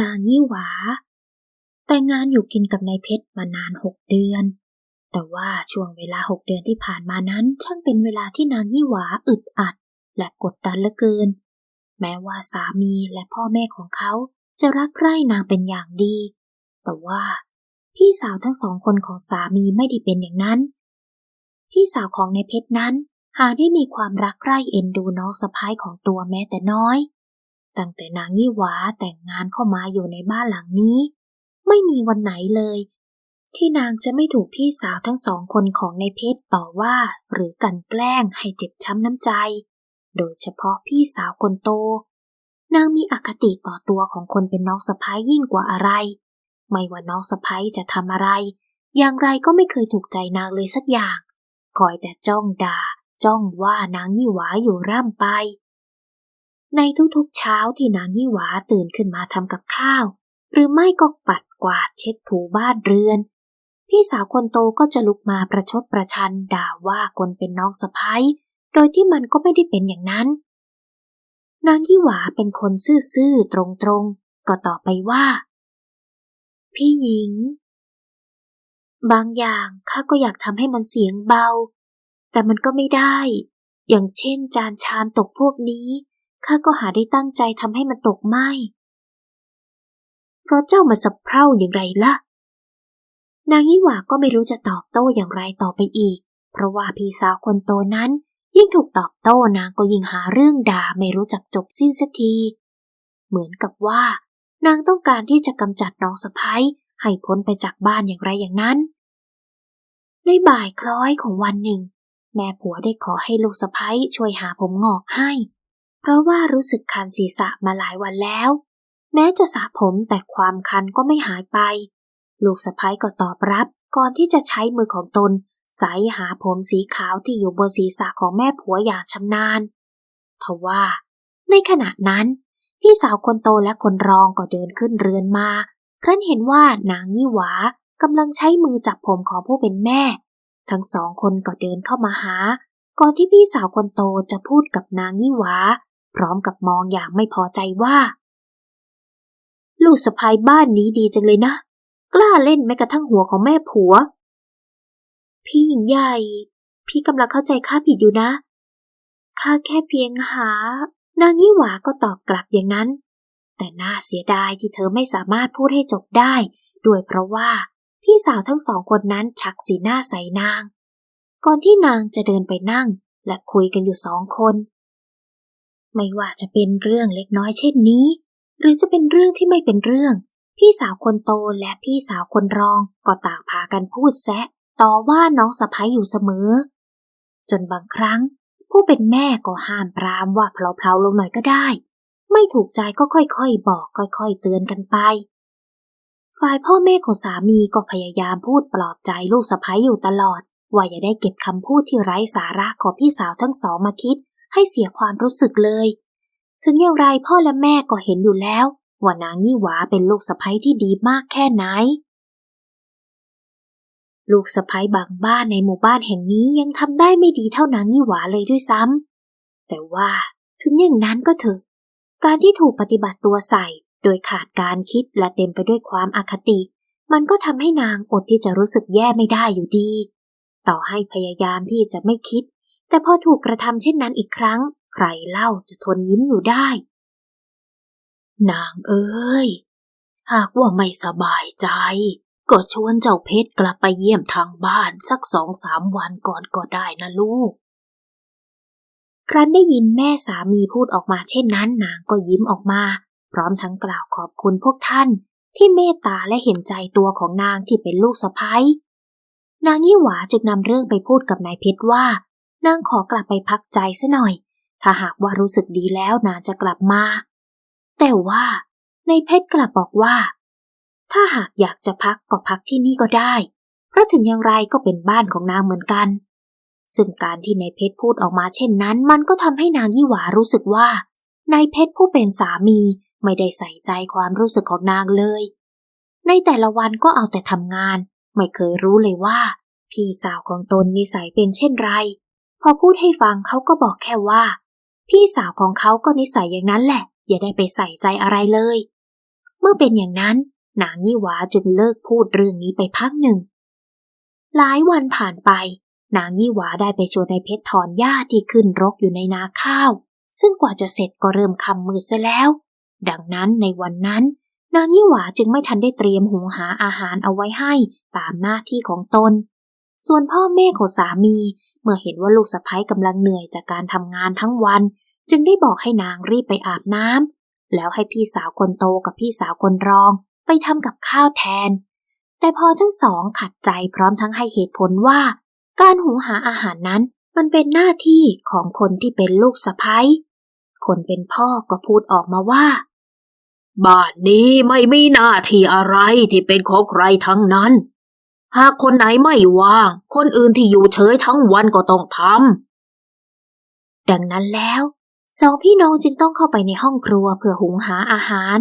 นางยี่หวา แต่งงานอยู่กินกับนายเพชรมานานหกเดือน แต่ว่าช่วงเวลาหกเดือนที่ผ่านมานั้นช่างเป็นเวลาที่นางยี่หวาอึดอัด และกดดันเหลือเกิน แม้ว่าสามีและพ่อแม่ของเขาจะรักใคร่นางเป็นอย่างดี แต่ว่าพี่สาวทั้งสองคนของสามีไม่ได้เป็นอย่างนั้น พี่สาวของนายเพชรนั้นหาได้มีความรักใคร่เอ็นดูน้องสะพ้ายของตัวแม้แต่น้อย ตั้งแต่นางยี่หวาแต่งงานเข้ามาอยู่ในบ้านหลังนี้ ไม่มีวันไหนเลย ที่นางจะไม่ถูกพี่สาวทั้งสองคนของในเพชรต่อว่า หรือกลั่นแกล้งให้เจ็บช้ำน้ำใจ โดยเฉพาะพี่สาวคนโต นางมีอคติต่อตัวของคนเป็นน้องสะพ้ายยิ่งกว่าอะไร ไม่ว่าน้องสะพ้ายจะทำอะไร อย่างไรก็ไม่เคยถูกใจนางเลยสักอย่างคอยแต่จ้องด่าจ้องว่านางยี่หวาอยู่ร่ำไป ในทุกๆเช้าที่นางยี่หวาตื่นขึ้นมาทำกับข้าว หรือไม่ก็ปัดกวาดเช็ดถูบ้านเรือน พี่สาวคนโตก็จะลุกมาประชดประชันด่าว่าคนเป็นน้องสะพ้ายโดยที่มันก็ไม่ได้เป็นอย่างนั้น นางยี่หวาเป็นคนซื่อๆตรงๆ ก็ต่อไปว่า พี่หญิง บางอย่างข้าก็อยากทำให้มันเสียงเบา แต่มันก็ไม่ได้ อย่างเช่นจานชามตกพวกนี้ ข้าก็หาได้ตั้งใจทำให้มันตกไหมเพราะเจ้ามาสะเพร่าอย่างไรล่ะ นางยี่หว่าก็ไม่รู้จะตอบโต้อย่างไรต่อไปอีก เพราะว่าพี่สาวคนโตนั้น ยิ่งถูกตอบโต้นางก็ยิ่งหาเรื่องด่าไม่รู้จักจบสิ้นสักที เหมือนกับว่า นางต้องการที่จะกำจัดน้องสะพ้ายให้พ้นไปจากบ้านอย่างไรอย่างนั้น ในบ่ายคล้อยของวันหนึ่ง แม่ผัวได้ขอให้ลูกสะพ้ายช่วยหาผมงอกให้ เพราะว่ารู้สึกคันศีรษะมาหลายวันแล้ว แม้จะสระผมแต่ความคันก็ไม่หายไป ลูกสะพ้ายก็ตอบรับก่อนที่จะใช้มือของตนใสหาผมสีขาวที่อยู่บนศีรษะของแม่ผัวอย่างชำนาญทว่า ในขณะนั้น พี่สาวคนโตและคนรองก็เดินขึ้นเรือนมาครั้นเห็นว่านางยี่หวากำลังใช้มือจับผมของผู้เป็นแม่ ทั้งสองคนก็เดินเข้ามาหา ก่อนที่พี่สาวคนโตจะพูดกับนางยี่หวา พร้อมกับมองอย่างไม่พอใจว่า ลูกสะพายบ้านนี้ดีจังเลยนะ กล้าเล่นแม้กระทั่งหัวของแม่ผัว พี่หญิงใหญ่ พี่กำลังเข้าใจข้าผิดอยู่นะข้าแค่เพียงหา นางยี่หวาก็ตอบกลับอย่างนั้น แต่น่าเสียดายที่เธอไม่สามารถพูดให้จบได้ ด้วยเพราะว่าพี่สาวทั้งสองคนนั้นชักสีหน้าใส่นาง ก่อนที่นางจะเดินไปนั่งและคุยกันอยู่สองคน ไม่ว่าจะเป็นเรื่องเล็กน้อยเช่นนี้ หรือจะเป็นเรื่องที่ไม่เป็นเรื่อง พี่สาวคนโตและพี่สาวคนรองก็ต่างพากันพูดแซะต่อว่าน้องสะพ้ยอยู่เสมอ จนบางครั้ง ผู้เป็นแม่ก็ห้ามปรามว่าเพลาๆลงหน่อยก็ได้ ไม่ถูกใจก็ค่อยๆ บอก ค่อยๆ เตือนกันไป ฝ่ายพ่อแม่ของสามีก็พยายามพูดปลอบใจลูกสะพ้ยอยู่ตลอด ว่าอย่าได้เก็บคำพูดที่ไร้สาระของพี่สาวทั้งสองมาคิด ให้เสียความรู้สึกเลย ถึงอย่างไรพ่อและแม่ก็เห็นอยู่แล้ว ว่านางยี่หวาเป็นลูกสะพ้ยที่ดีมากแค่ไหน ลูกสะพ้ยบางบ้านในหมู่บ้านแห่งนี้ยังทำได้ไม่ดีเท่านางยี่หวาเลยด้วยซ้ำแต่ว่าถึงอย่างนั้นก็เถอะ การที่ถูกปฏิบัติตัวใส่ โดยขาดการคิดและเต็มไปด้วยความอคติ มันก็ทำให้นางอดที่จะรู้สึกแย่ไม่ได้อยู่ดี ต่อให้พยายามที่จะไม่คิด แต่พอถูกกระทำเช่นนั้นอีกครั้ง ใครเล่าจะทนยิ้มอยู่ได้ นางเอ้ย หากว่าไม่สบายใจ ก็ชวนเจ้าเพชรกลับไปเยี่ยมทางบ้านสักสองสามวันก่อนก็ได้นะลูก ครั้นได้ยินแม่สามีพูดออกมาเช่นนั้น นางก็ยิ้มออกมา พร้อมทั้งกล่าวขอบคุณพวกท่าน ที่เมตตาและเห็นใจตัวของนางที่เป็นลูกสะพ้ยนางยี่หวาจึงนำเรื่องไปพูดกับนายเพชรว่า นางขอกลับไปพักใจซะหน่อย ถ้าหากว่ารู้สึกดีแล้วนางจะกลับมา แต่ว่าในเพชรกลับบอกว่า ถ้าหากอยากจะพักก็พักที่นี่ก็ได้ เพราะถึงอย่างไรก็เป็นบ้านของนางเหมือนกัน ซึ่งการที่นายเพชรพูดออกมาเช่นนั้น มันก็ทำให้นางยี่หวารู้สึกว่านายเพชรผู้เป็นสามีไม่ได้ใส่ใจความรู้สึกของนางเลย ในแต่ละวันก็เอาแต่ทำงาน ไม่เคยรู้เลยว่า พี่สาวของตนนิสัยเป็นเช่นไร พอพูดให้ฟังเขาก็บอกแค่ว่า พี่สาวของเขาก็นิสัยอย่างนั้นแหละ อย่าได้ไปใส่ใจอะไรเลย เมื่อเป็นอย่างนั้น นางยี่หวาจึงเลิกพูดเรื่องนี้ไปพักหนึ่ง หลายวันผ่านไป นางยี่หวาได้ไปชวนนายเพชรถอนหญ้าที่ขึ้นรกอยู่ในนาข้าว ซึ่งกว่าจะเสร็จก็เริ่มคำมืดซะแล้ว ดังนั้นในวันนั้น นางยี่หวาจึงไม่ทันได้เตรียมหุงหาอาหารเอาไว้ให้ตามหน้าที่ของตน ส่วนพ่อแม่ของสามี เมื่อเห็นว่าลูกสะใภ้กำลังเหนื่อยจากการทำงานทั้งวัน จึงได้บอกให้นางรีบไปอาบน้ำแล้วให้พี่สาวคนโตกับพี่สาวคนรอง ไปทำกับข้าวแทน แต่พอทั้งสองขัดใจพร้อมทั้งให้เหตุผลว่า การหุงหาอาหารนั้นมันเป็นหน้าที่ของคนที่เป็นลูกสะใภ้คนเป็นพ่อก็พูดออกมาว่า บ้านนี้ไม่มีหน้าที่อะไรที่เป็นของใครทั้งนั้น หากคนไหนไม่ว่าง คนอื่นที่อยู่เฉยทั้งวันก็ต้องทำ ดังนั้นแล้วสองพี่น้องจึงต้องเข้าไปในห้องครัวเพื่อหุงหาอาหาร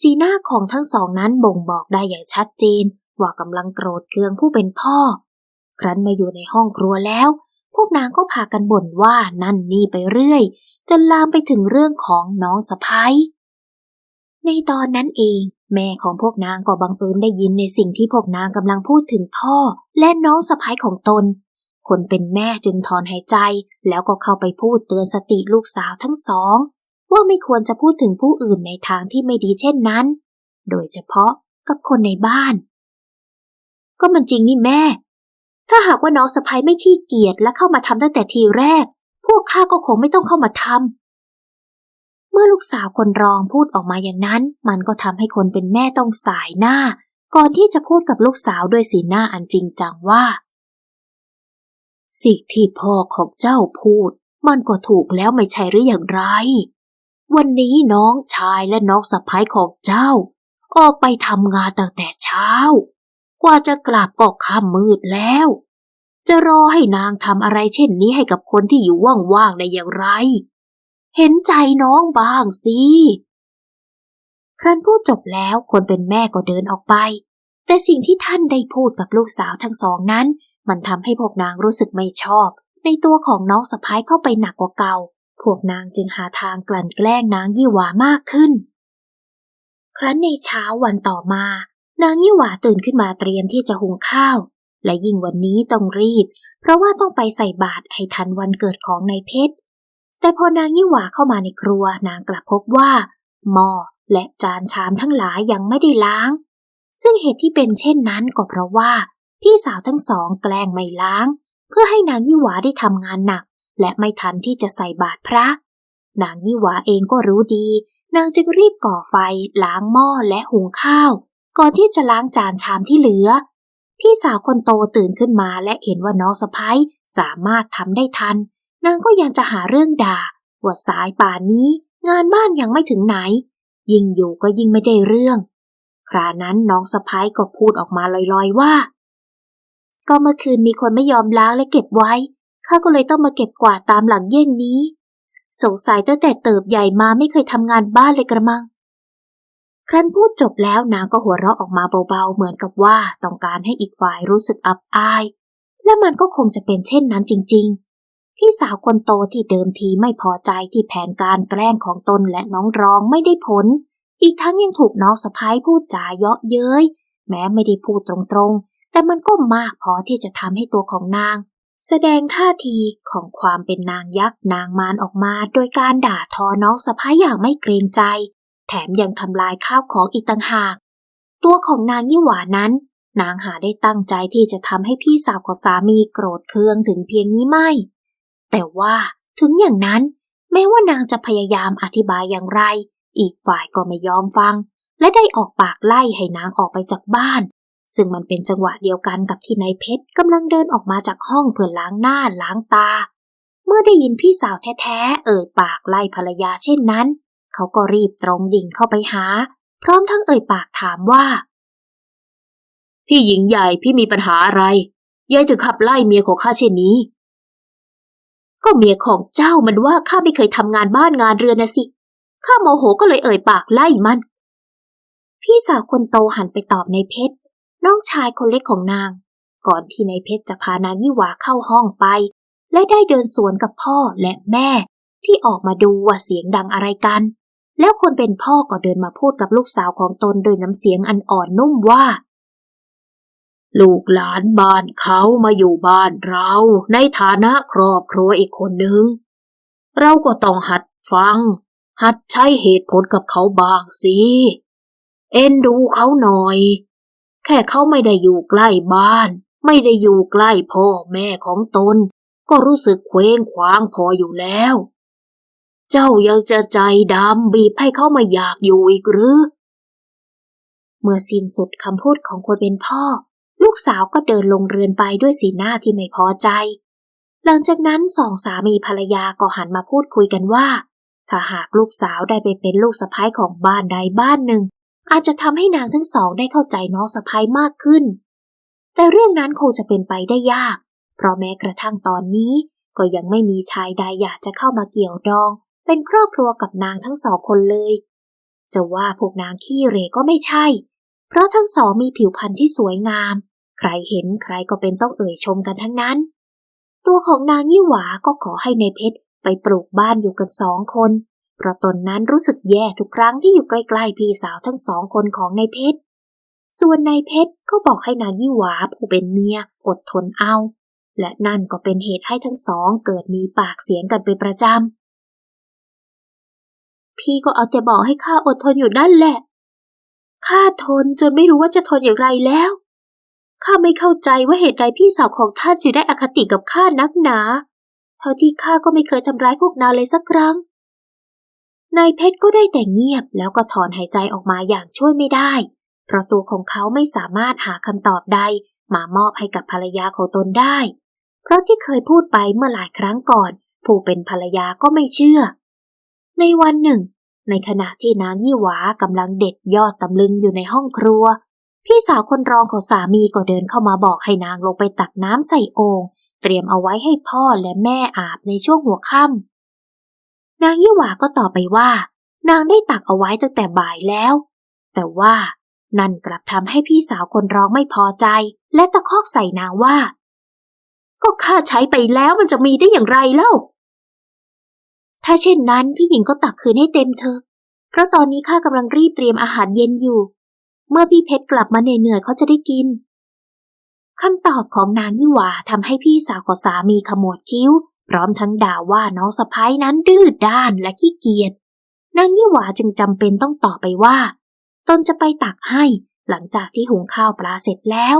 สีหน้าของทั้งสองนั้นบ่งบอกได้อย่างชัดเจน ว่ากำลังโกรธเคืองผู้เป็นพ่อ ครั้นมาอยู่ในห้องครัวแล้ว พวกนางก็พากันบ่นว่านั่นนี่ไปเรื่อย จนลามไปถึงเรื่องของน้องสะพ้ย ในตอนนั้นเอง แม่ของพวกนางก็บังเอิญได้ยินในสิ่งที่พวกนางกำลังพูดถึงพ่อ และน้องสะพ้ายของตน คนเป็นแม่จึงถอนหายใจ แล้วก็เข้าไปพูดเตือนสติลูกสาวทั้งสอง ว่าไม่ควรจะพูดถึงผู้อื่นในทางที่ไม่ดีเช่นนั้น โดยเฉพาะกับคนในบ้าน ก็มันจริงนี่แม่ ถ้าหากว่าน้องสะพ้ายไม่ขี้เกียจและเข้ามาทำตั้งแต่ทีแรก พวกข้าก็คงไม่ต้องเข้ามาทำ เมื่อลูกสาวคนรองพูดออกมาอย่างนั้น มันก็ทำให้คนเป็นแม่ต้องสายหน้า ก่อนที่จะพูดกับลูกสาวด้วยสีหน้าอันจริงจังว่า สิ่งที่พ่อของเจ้าพูด มันก็ถูกแล้วไม่ใช่หรืออย่างไร วันนี้น้องชายและน้องสะพ้ายของเจ้า ออกไปทำงานตั้งแต่เช้า กว่าจะกลับก็ค่ำมืดแล้ว จะรอให้นางทำอะไรเช่นนี้ให้กับคนที่อยู่ว่างๆได้อย่างไร เห็นใจน้องบ้างสิ ครั้นพูดจบแล้วคนเป็นแม่ก็เดินออกไป แต่สิ่งที่ท่านได้พูดกับลูกสาวทั้งสองนั้น มันทำให้พวกนางรู้สึกไม่ชอบ ในตัวของน้องสะพ้ายเข้าไปหนักกว่าเก่า พวกนางจึงหาทางกลั่นแกล้งนางยี่หวามากขึ้น ครั้นในเช้าวันต่อมา นางยี่หวาตื่นขึ้นมาเตรียมที่จะหุงข้าว และยิ่งวันนี้ต้องรีบ เพราะว่าต้องไปใส่บาตรให้ทันวันเกิดของนายเพชร แต่พอนางยี่หวาเข้ามาในครัวนางกลับพบว่า หม้อและจานชามทั้งหลายยังไม่ได้ล้าง ซึ่งเหตุที่เป็นเช่นนั้นก็เพราะว่า พี่สาวทั้งสองแกล้งไม่ล้าง เพื่อให้นางยี่หวาได้ทำงานหนัก และไม่ทันที่จะใส่บาตรพระ นางยี่หวาเองก็รู้ดี นางจึงรีบก่อไฟล้างหม้อและหุงข้าว ก่อนที่จะล้างจานชามที่เหลือ พี่สาวคนโตตื่นขึ้นมาและเห็นว่าน้องสะพ้ยสามารถทำได้ทัน นางก็ยังจะหาเรื่องด่าว่าสายป่านนี้งานบ้านยังไม่ถึงไหน ยิ่งอยู่ก็ยิ่งไม่ได้เรื่อง ครานั้นน้องสะพ้ายก็พูดออกมาลอยๆว่า ก็เมื่อคืนมีคนไม่ยอมล้างและเก็บไว้ ข้าก็เลยต้องมาเก็บกวาดตามหลังเย่งนี้ สงสัยตั้งแต่เติบใหญ่มาไม่เคยทำงานบ้านเลยกระมัง ครั้นพูดจบแล้วนางก็หัวเราะออกมาเบาๆ เหมือนกับว่าต้องการให้อีกฝ่ายรู้สึกอับอาย และมันก็คงจะเป็นเช่นนั้นจริง ๆ พี่สาวคนโตที่เดิมทีไม่พอใจที่แผนการแกล้งของตนและน้องรองไม่ได้ผล อีกทั้งยังถูกน้องสะพ้ายพูดจาเยาะเย้ย แม้ไม่ได้พูดตรงๆ แต่มันก็มากพอที่จะทำให้ตัวของนาง แสดงท่าทีของความเป็นนางยักษ์นางมารออกมา โดยการด่าทอน้องสะพ้ายอย่างไม่เกรงใจ แถมยังทำลายข้าวของอีกต่างหาก ตัวของนางยี่หวานั้น นางหาได้ตั้งใจที่จะทำให้พี่สาวของสามีโกรธเคืองถึงเพียงนี้ไม่ แต่ว่าถึงอย่างนั้น แม้ว่านางจะพยายามอธิบายอย่างไร อีกฝ่ายก็ไม่ยอมฟัง และได้ออกปากไล่ให้นางออกไปจากบ้าน ซึ่งมันเป็นจังหวะเดียวกันกับที่นายเพชรกำลังเดินออกมาจากห้องเพื่อล้างหน้าล้างตา เมื่อได้ยินพี่สาวแท้ๆ เอ่ยปากไล่ภรรยาเช่นนั้น เขาก็รีบตรงดิ่งเข้าไปหา พร้อมทั้งเอ่ยปากถามว่า พี่หญิงใหญ่พี่มีปัญหาอะไรยายถึงขับไล่เมียของข้าเช่นนี้ ก็เมียของเจ้ามันว่าข้าไม่เคยทำงานบ้านงานเรือนนะสิ ข้าโมโหก็เลยเอ่ยปากไล่มัน พี่สาวคนโตหันไปตอบในเพชร น้องชายคนเล็กของนาง ก่อนที่ในเพชรจะพานางยี่หวาเข้าห้องไป และได้เดินสวนกับพ่อและแม่ ที่ออกมาดูว่าเสียงดังอะไรกัน แล้วคนเป็นพ่อก็เดินมาพูดกับลูกสาวของตนโดยน้ำเสียงอันอ่อนนุ่มว่า ลูกหลานบ้านเขามาอยู่บ้านเรา ในฐานะครอบครัวอีกคนหนึ่ง เราก็ต้องหัดฟัง หัดใช้เหตุผลกับเขาบ้างสิ เอ็นดูเขาหน่อย แค่เขาไม่ได้อยู่ใกล้บ้าน ไม่ได้อยู่ใกล้พ่อแม่ของตน ก็รู้สึกเคว้งคว้างพออยู่แล้ว เจ้ายังจะใจดำบีบให้เขามาอยากอยู่อีกหรือ เมื่อสิ้นสุดคำพูดของคนเป็นพ่อ ลูกสาวก็เดินลงเรือนไปด้วยสีหน้าที่ไม่พอใจ หลังจากนั้นสองสามีภรรยาก็หันมาพูดคุยกันว่า ถ้าหากลูกสาวได้ไปเป็นลูกสะใภ้ของบ้านใดบ้านหนึ่ง อาจจะทำให้นางทั้งสองได้เข้าใจน้องสะใภ้มากขึ้น แต่เรื่องนั้นคงจะเป็นไปได้ยาก เพราะแม้กระทั่งตอนนี้ก็ยังไม่มีชายใดอยากจะเข้ามาเกี่ยวดอง เป็นครอบครัวกับนางทั้งสองคนเลย จะว่าพวกนางขี้เหร่ก็ไม่ใช่ เพราะทั้งสองมีผิวพรรณที่สวยงาม ใครเห็นใครก็เป็นต้องเอ่ยชมกันทั้งนั้น ตัวของนางยี่หวาก็ขอให้ในเพชรไปปลูกบ้านอยู่กันสองคน เพราะตนนั้นรู้สึกแย่ทุกครั้งที่อยู่ใกล้ๆพี่สาวทั้งสองคนของนายเพชร ส่วนนายเพชรก็บอกให้นางยี่หวาผู้เป็นเมียอดทนเอา และนั่นก็เป็นเหตุให้ทั้งสองเกิดมีปากเสียงกันเป็นประจำ พี่ก็เอาแต่บอกให้ข้าอดทนอยู่นั่นแหละ ข้าทนจนไม่รู้ว่าจะทนอย่างไรแล้ว ข้าไม่เข้าใจว่าเหตุใดพี่สาวของท่านจึงได้อคติกับข้านักหนา เท่าที่ข้าก็ไม่เคยทำร้ายพวกนางเลยสักครั้ง นายเพชรก็ได้แต่เงียบแล้วก็ถอนหายใจออกมาอย่างช่วยไม่ได้ เพราะตัวของเขาไม่สามารถหาคำตอบใด มามอบให้กับภรรยาของตนได้ เพราะที่เคยพูดไปเมื่อหลายครั้งก่อน ผู้เป็นภรรยาก็ไม่เชื่อ ในวันหนึ่ง ในขณะที่นางยี่หวากำลังเด็ดยอดตำลึงอยู่ในห้องครัว พี่สาวคนรองของสามีก็เดินเข้ามาบอกให้นางลงไปตักน้ำใส่โอ่งเตรียมเอาไว้ให้พ่อและแม่อาบในช่วงหัวค่ำนางยี่หวาก็ตอบไปว่า นางได้ตักเอาไว้ตั้งแต่บ่ายแล้ว แต่ว่านั่นกลับทำให้พี่สาวคนรองไม่พอใจ และตะคอกใส่นางว่า ก็ข้าใช้ไปแล้วมันจะมีได้อย่างไรเล่า ถ้าเช่นนั้นพี่หญิงก็ตักคืนให้เต็มเถอะเพราะตอนนี้ข้ากำลังรีบเตรียมอาหารเย็นอยู่ เมื่อพี่เพชรกลับมาเหนื่อยๆเขาจะได้กินคำตอบของนางยี่หวาทำให้พี่สาวของสามีขมวดคิ้ว พร้อมทั้งด่าว่าน้องสะพ้ายนั้นดื้อด้านและขี้เกียจนางยี่หวาจึงจำเป็นต้องตอบไปว่า ตนจะไปตักให้หลังจากที่หุงข้าวปลาเสร็จแล้ว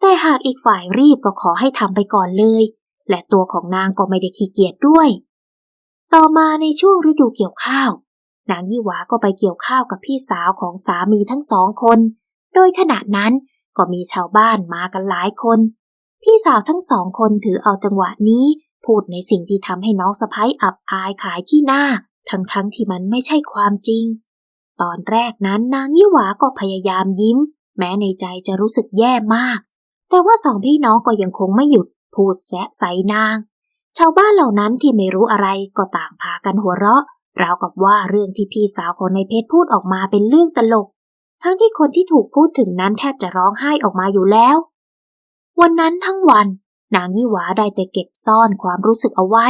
แต่หากอีกฝ่ายรีบก็ขอให้ทำไปก่อนเลย และตัวของนางก็ไม่ได้ขี้เกียจด้วย ต่อมาในช่วงฤดูเกี่ยวข้าว นางยี่หวาก็ไปเกี่ยวข้าวกับพี่สาวของสามีทั้งสองคน โดยขณะนั้นก็มีชาวบ้านมากันหลายคน พี่สาวทั้งสองคนถือเอาจังหวะนี้ พูดในสิ่งที่ทำให้น้องสะพ้ยอับอายขายที่หน้า ทั้งทั้งที่มันไม่ใช่ความจริง ตอนแรกนั้นนางยี่หวาก็พยายามยิ้ม แม้ในใจจะรู้สึกแย่มาก แต่ว่าสองพี่น้องก็ยังคงไม่หยุด พูดแซะใส่นาง ชาวบ้านเหล่านั้นที่ไม่รู้อะไรก็ต่างพากันหัวเราะ ราวกับว่าเรื่องที่พี่สาวของในเพชรพูดออกมาเป็นเรื่องตลก ทั้งที่คนที่ถูกพูดถึงนั้นแทบจะร้องไห้ออกมาอยู่แล้ว วันนั้นทั้งวัน นางยี่หวาได้แต่เก็บซ่อนความรู้สึกเอาไว้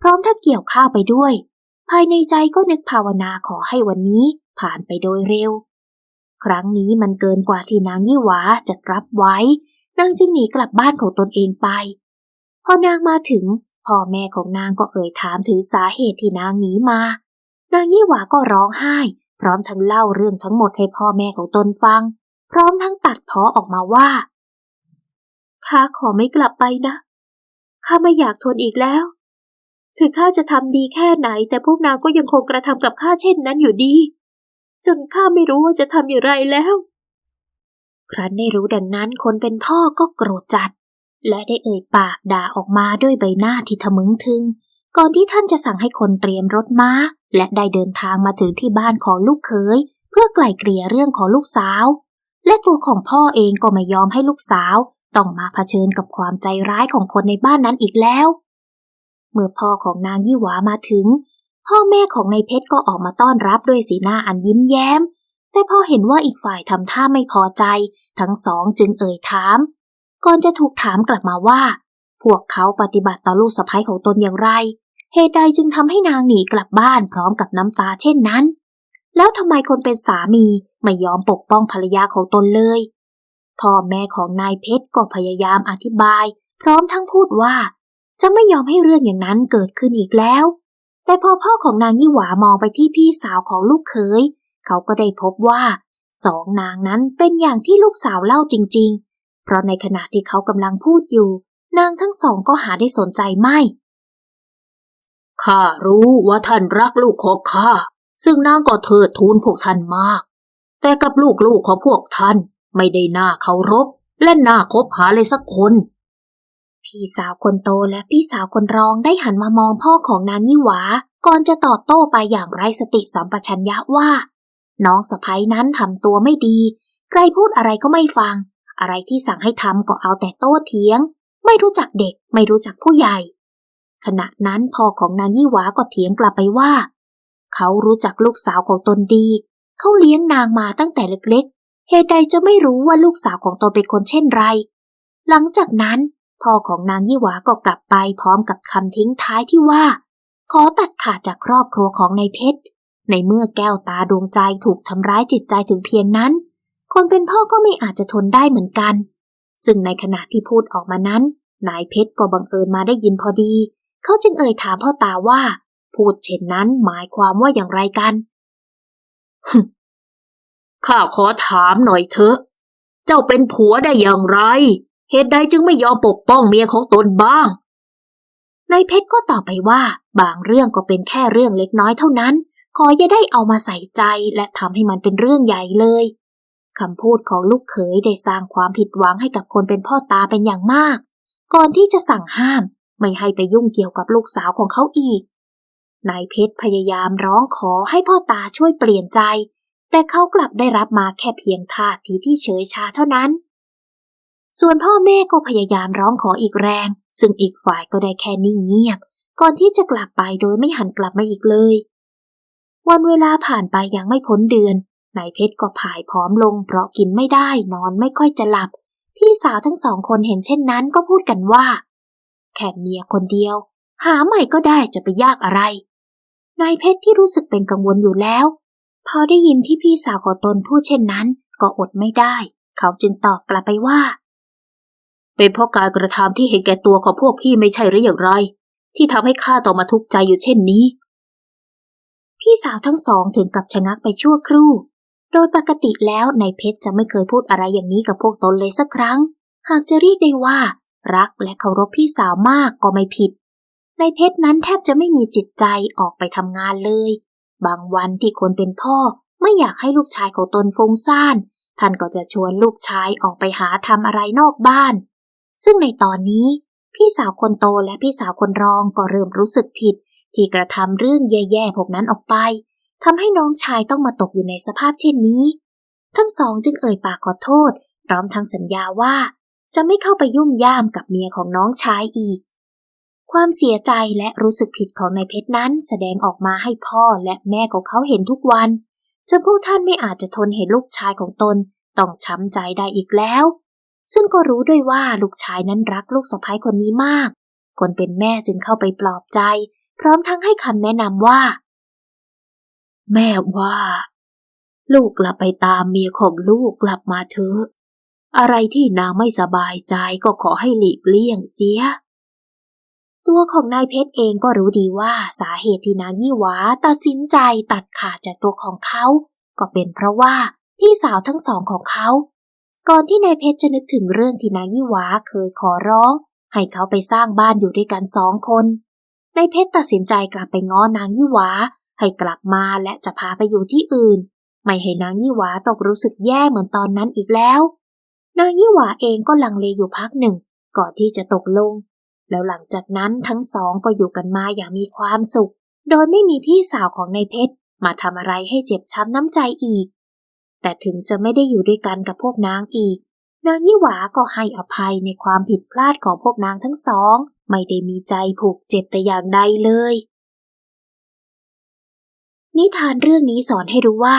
พร้อมทั้งเกี่ยวข้าวไปด้วย ภายในใจก็นึกภาวนาขอให้วันนี้ผ่านไปโดยเร็ว ครั้งนี้มันเกินกว่าที่นางยี่หวาจะรับไว้ นางจึงหนีกลับบ้านของตนเองไป พอนางมาถึงพ่อแม่ของนางก็เอ่ยถามถึงสาเหตุที่นางหนีมา นางยี่หวาก็ร้องไห้ พร้อมทั้งเล่าเรื่องทั้งหมดให้พ่อแม่ของตนฟัง พร้อมทั้งตัดพ้อออกมาว่า ข้าขอไม่กลับไปนะ ข้าไม่อยากทนอีกแล้ว ถึงข้าจะทำดีแค่ไหน แต่พวกนางก็ยังคงกระทำกับข้าเช่นนั้นอยู่ดี จนข้าไม่รู้ว่าจะทำอย่างไรแล้ว ครั้นได้รู้ดังนั้นคนเป็นพ่อก็โกรธจัด และได้เอ่ยปากด่าออกมาด้วยใบหน้าที่ทะมึงทึง ก่อนที่ท่านจะสั่งให้คนเตรียมรถม้า และได้เดินทางมาถึงที่บ้านของลูกเขยเพื่อไกล่เกลี่ยเรื่องของลูกสาว และตัวของพ่อเองก็ไม่ยอมให้ลูกสาว ต้องมาเผชิญกับความใจร้ายของคนในบ้านนั้นอีกแล้ว เมื่อพ่อของนางยี่หวามาถึง พ่อแม่ของนายเพชรก็ออกมาต้อนรับด้วยสีหน้าอันยิ้มแย้ม แต่พอเห็นว่าอีกฝ่ายทำท่าไม่พอใจ ทั้งสองจึงเอ่ยถาม ก่อนจะถูกถามกลับมาว่า พวกเขาปฏิบัติต่อลูกสะใภ้ของตนอย่างไร เหตุใดจึงทำให้นางหนีกลับบ้านพร้อมกับน้ำตาเช่นนั้น แล้วทำไมคนเป็นสามีไม่ยอมปกป้องภรรยาของตนเลย พ่อแม่ของนายเพชรก็พยายามอธิบาย พร้อมทั้งพูดว่า จะไม่ยอมให้เรื่องอย่างนั้นเกิดขึ้นอีกแล้ว แต่พอพ่อของนางยี่หวามองไปที่พี่สาวของลูกเขยเขาก็ได้พบว่าสองนางนั้นเป็นอย่างที่ลูกสาวเล่าจริง ๆ เพราะในขณะที่เขากำลังพูดอยู่ นางทั้งสองก็หาได้สนใจไม่ ข้ารู้ว่าท่านรักลูกของข้า ซึ่งนางก็เทิดทูนพวกท่านมาก แต่กับลูกๆของพวกท่านไม่ได้น่าเคารพ และน่าคบหาเลยสักคน พี่สาวคนโตและพี่สาวคนรองได้หันมามองพ่อของนางยี่หวา ก่อนจะตอบโต้ไปอย่างไร้สติสัมปชัญญะว่า น้องสะพ้ยนั้นทำตัวไม่ดี ใครพูดอะไรก็ไม่ฟัง อะไรที่สั่งให้ทำก็เอาแต่โต้เถียง ไม่รู้จักเด็กไม่รู้จักผู้ใหญ่ ขณะนั้นพ่อของนางยี่หวาก็เถียงกลับไปว่า เขารู้จักลูกสาวของตนดี เขาเลี้ยงนางมาตั้งแต่เล็กๆ เหตุใดจะไม่รู้ว่าลูกสาวของตนเป็นคนเช่นไร หลังจากนั้นพ่อของนางยี่หวาก็กลับไปพร้อมกับคำทิ้งท้ายที่ว่า ขอตัดขาดจากครอบครัวของนายเพชร ในเมื่อแก้วตาดวงใจถูกทำร้ายจิตใจถึงเพียงนั้น คนเป็นพ่อก็ไม่อาจจะทนได้เหมือนกัน ซึ่งในขณะที่พูดออกมานั้น นายเพชรก็บังเอิญมาได้ยินพอดี เขาจึงเอ่ยถามพ่อตาว่า พูดเช่นนั้นหมายความว่าอย่างไรกันข้าขอถามหน่อยเถอะ เจ้าเป็นผัวได้อย่างไร เหตุใดจึงไม่ยอมปกป้องเมียของตนบ้างนายเพชรก็ตอบไปว่า บางเรื่องก็เป็นแค่เรื่องเล็กน้อยเท่านั้น ขออย่าได้เอามาใส่ใจและทำให้มันเป็นเรื่องใหญ่เลยคำพูดของลูกเขยได้สร้างความผิดหวังให้กับคนเป็นพ่อตาเป็นอย่างมาก ก่อนที่จะสั่งห้าม ไม่ให้ไปยุ่งเกี่ยวกับลูกสาวของเขาอีก นายเพชรพยายามร้องขอให้พ่อตาช่วยเปลี่ยนใจ แต่เขากลับได้รับมาแค่เพียงท่าทีที่เฉยชาเท่านั้น ส่วนพ่อแม่ก็พยายามร้องขออีกแรง ซึ่งอีกฝ่ายก็ได้แค่นิ่งเงียบ ก่อนที่จะกลับไปโดยไม่หันกลับมาอีกเลย วันเวลาผ่านไปยังไม่พ้นเดือน นายเพชรก็ผายผอมลง เพราะกินไม่ได้นอนไม่ค่อยจะหลับ พี่สาวทั้งสองคนเห็นเช่นนั้นก็พูดกันว่า แค่เมียคนเดียว หาใหม่ก็ได้จะไปยากอะไร นายเพชรที่รู้สึกเป็นกังวลอยู่แล้ว พอได้ยินที่พี่สาวของตนพูดเช่นนั้น ก็อดไม่ได้ เขาจึงตอบกลับไปว่า เป็นเพราะการกระทำที่เห็นแก่ตัวของพวกพี่ไม่ใช่หรืออย่างไร ที่ทำให้ข้าต้องมาทุกข์ใจอยู่เช่นนี้ พี่สาวทั้งสองถึงกับชะงักไปชั่วครู่ โดยปกติแล้วนายเพชรจะไม่เคยพูดอะไรอย่างนี้กับพวกตนเลยสักครั้ง หากจะเรียกได้ว่า รักและเคารพพี่สาวมากก็ไม่ผิด ในเพชรนั้นแทบจะไม่มีจิตใจออกไปทำงานเลย บางวันที่คนเป็นพ่อไม่อยากให้ลูกชายของตนฟุ้งซ่าน ท่านก็จะชวนลูกชายออกไปหาทำอะไรนอกบ้าน ซึ่งในตอนนี้ พี่สาวคนโตและพี่สาวคนรองก็เริ่มรู้สึกผิด ที่กระทำเรื่องแย่ๆพวกนั้นออกไปทำให้น้องชายต้องมาตกอยู่ในสภาพเช่นนี้ ทั้งสองจึงเอ่ยปากขอโทษ พร้อมทั้งสัญญาว่า จะไม่เข้าไปยุ่งย่ามกับเมียของน้องชายอีก ความเสียใจและรู้สึกผิดของนายเพชรนั้นแสดงออกมาให้พ่อและแม่ของเขาเห็นทุกวัน จนพวกท่านไม่อาจจะทนเห็นลูกชายของตนต้องช้ำใจได้อีกแล้ว ซึ่งก็รู้ด้วยว่าลูกชายนั้นรักลูกสะใภ้คนนี้มาก คนเป็นแม่จึงเข้าไปปลอบใจ พร้อมทั้งให้คำแนะนำว่า แม่ว่า ลูกกลับไปตามเมียของลูกกลับมาเถอะ อะไรที่นางไม่สบายใจก็ขอให้หลีกเลี่ยงเสีย ตัวของนายเพชรเองก็รู้ดีว่าสาเหตุที่นางยี่หวาตัดสินใจตัดขาดจากตัวของเขา ก็เป็นเพราะว่าพี่สาวทั้งสองของเขา ก่อนที่นายเพชรจะนึกถึงเรื่องที่นางยี่หวาเคยขอร้อง ให้เขาไปสร้างบ้านอยู่ด้วยกันสองคนนายเพชรตัดสินใจกลับไปง้อนางยี่หวาให้กลับมาและจะพาไปอยู่ที่อื่น ไม่ให้นางยี่หวาตกรู้สึกแย่เหมือนตอนนั้นอีกแล้ว นางยี่หวาเองก็ลังเลอยู่พักหนึ่ง ก่อนที่จะตกลง แล้วหลังจากนั้นทั้งสองก็อยู่กันมาอย่างมีความสุข โดยไม่มีพี่สาวของนายเพชรมาทำอะไรให้เจ็บช้ำน้ำใจอีก แต่ถึงจะไม่ได้อยู่ด้วยกันกับพวกนางอีก นางยี่หวาก็ให้อภัยในความผิดพลาดของพวกนางทั้งสอง ไม่ได้มีใจผูกเจ็บแต่อย่างใดเลย นิทานเรื่องนี้สอนให้รู้ว่า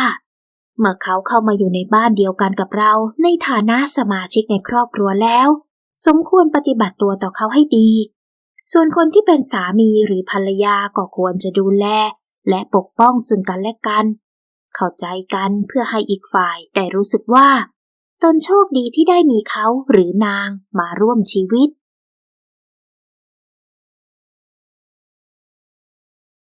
เมื่อเขาเข้ามาอยู่ในบ้านเดียวกันกับเราในฐานะสมาชิกในครอบครัวแล้ว สมควรปฏิบัติตัวต่อเขาให้ดี ส่วนคนที่เป็นสามีหรือภรรยาก็ควรจะดูแล และปกป้องซึ่งกันและกัน เข้าใจกันเพื่อให้อีกฝ่ายได้รู้สึกว่า ตนโชคดีที่ได้มีเขาหรือนางมาร่วมชีวิต